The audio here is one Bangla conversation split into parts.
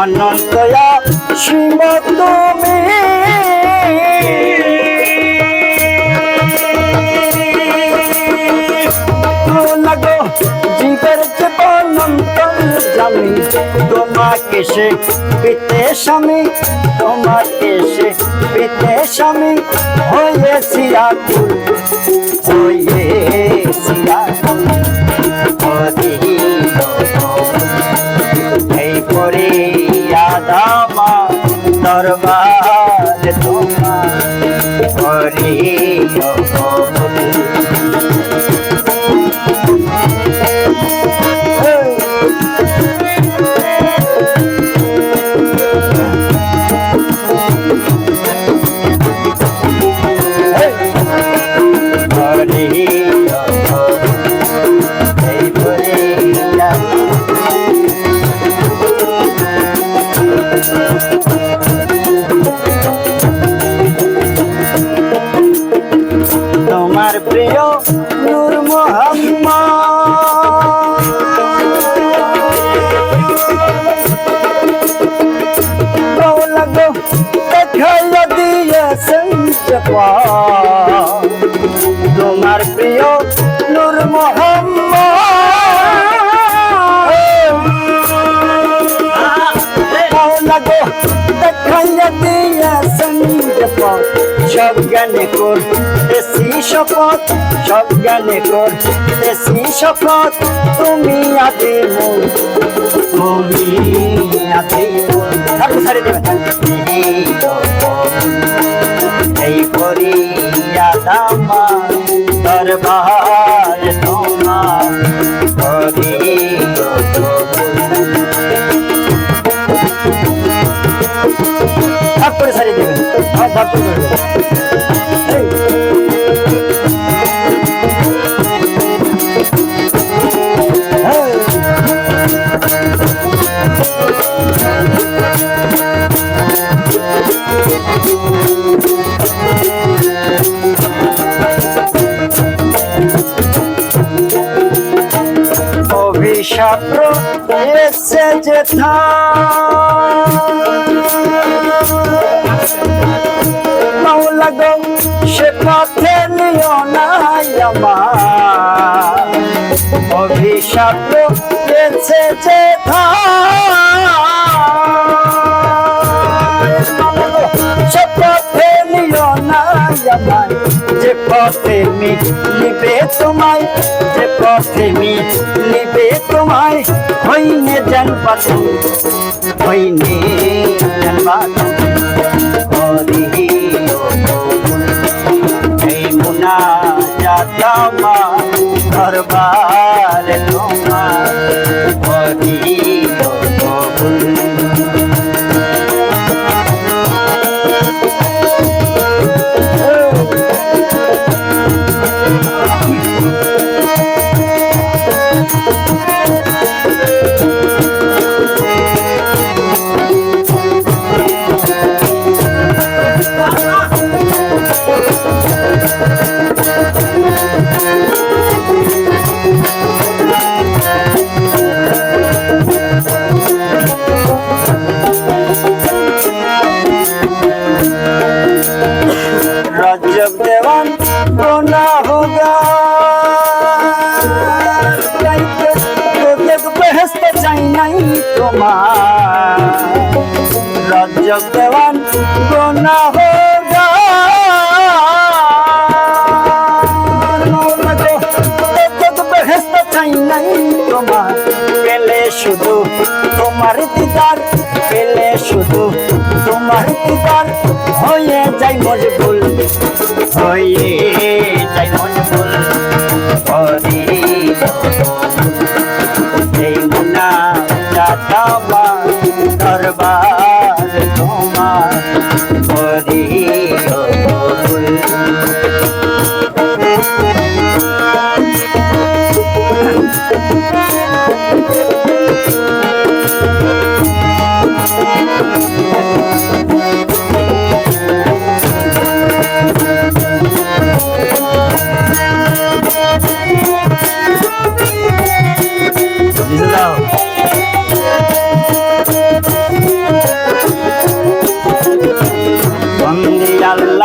অনন্তয়া শিব তুমি। জীবের জীবনন্তর জামি তোমাকে সে পিতে স্বামী, তোমাকে সে পিতে স্বামী, হয়েছি আকুল হয়েছি আকুল। এই পরে প্রিয় নূর মোহাম্মদ। দেখাইয়া দিয়েছেন তোমার প্রিয় নূর মোহাম্মদ। সব জ্ঞানে কর দেশি শপথ, সব জ্ঞানে কর দেশি শপথ, তুমি আদি মূল তুমি আদি ঠাকুর ছাড়ি দেবেন এই করিয়া দামা দরবার তোমার। অভিশাপ এসে যে মাওলা গো সে পথে নিও আমার। অভিশাপ এসে যে আমার যে পথে মি নিবে তোমায়, যে পথে মি নিবে তোমায়, হইনে জান পাতু হইনে জান পাতু रजब देवान रोना होगा बहस्त चाई नहीं तुम्हार रजब देवान रोना होगा बहस्त চাই নাই তোমার পেলে শুধু তোমার দিদার পেলে শুধু তোমার দিদার হয়ে যাই মজবুল হয়ে যাই মজবুল হরি এই মুনা চাতাবা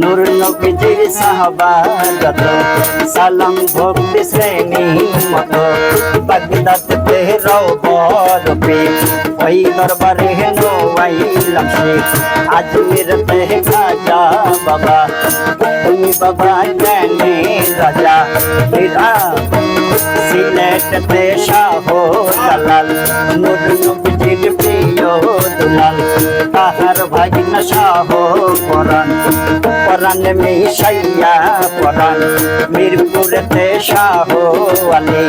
নূর নবীজির সাহাবা যত সালাম ভক্তি শ্রেণি মত। বাগদাদ তেহরাও বরপে ওই দরবারে হেনো আইলাম সে আজমির তেহ খাজা বাবা। তুমি বাবা জ্ঞানী রাজা। এরা সিলেটতে শাহ জালাল নূর দুলাল তাহার ভাগিনা শাহ পরাণ। পরাণ মিশাইয়া পরাণ, মিরপুরেতে শাহ আলী।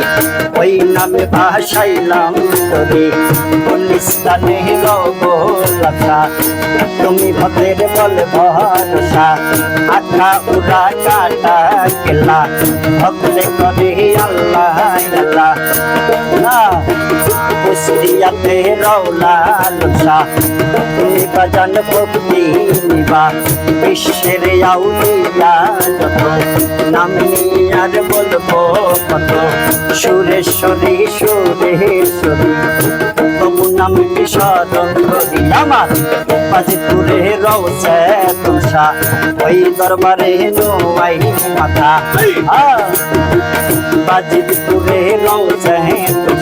ওই নামে তুমি ভদ্রের বল ভরসা আখা উড়া কাটা কেলা। ভক্তে করে আল্লাহ আল্লাহ। না কুস্তিয়াতে রৌলা লুসা তুমি বাজান ভক্তি নিবা বিশ্বের আউলিয়া যত নামি আর বলব কত সুরেশ্বরী সুরেশ্বরী তবু নামটি স্মরণ করি আমার বাজিপুরে রৌসে তুষা ওই দরবারে নোয়াই মাথা বাজিপুরে রৌসে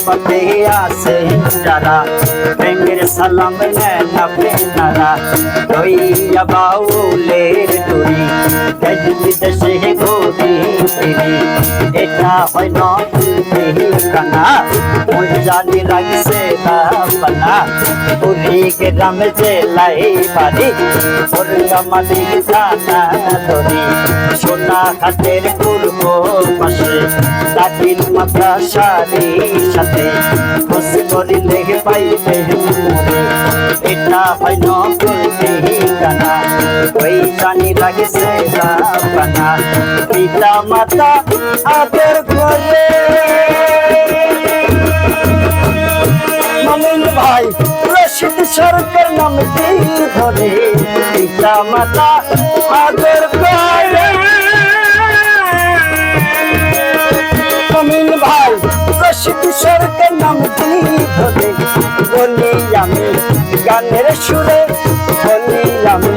সবতে আসে যারা ব্যাঙ্গের সালাম নেন আপনারা লইয়া বাউলের দড়ি দেশ বিদেশে এটা হয় নতুন কানা, ওই জানি লাগছে বানা পুরী গ্রাম জেলাই বাড়ি? ওর আমাদের জানা ধরি সোনা হাতের পূর্ব পাশে। লাঠির মাথা সারি সাথে। খোঁজ করিলে পাইবে এটা হয় নকল ঠিকানা। ওই জানি লাগছে বানা। পিতা মাতা আদর করে। মামুন ভাই, রশিদ সরকার নাম ধরে পিতা মাতা আদর করে মামুন ভাই, রশিদ সরকার নাম ধরে বলি আমি গানের সুরে, বলি আমি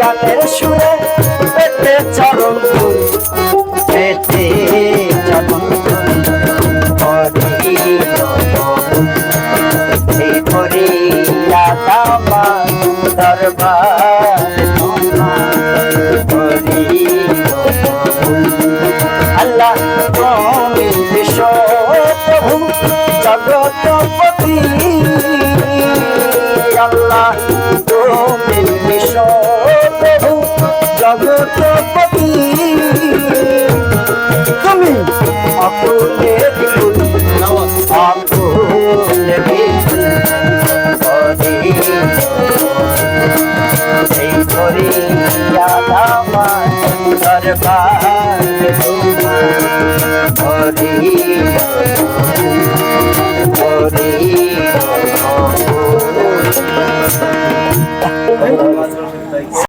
গানের সুরে। জগতপতি আল্লাহ তুমি বিশ্ব প্রভু জগতপতি তুমি অপুরে দরবার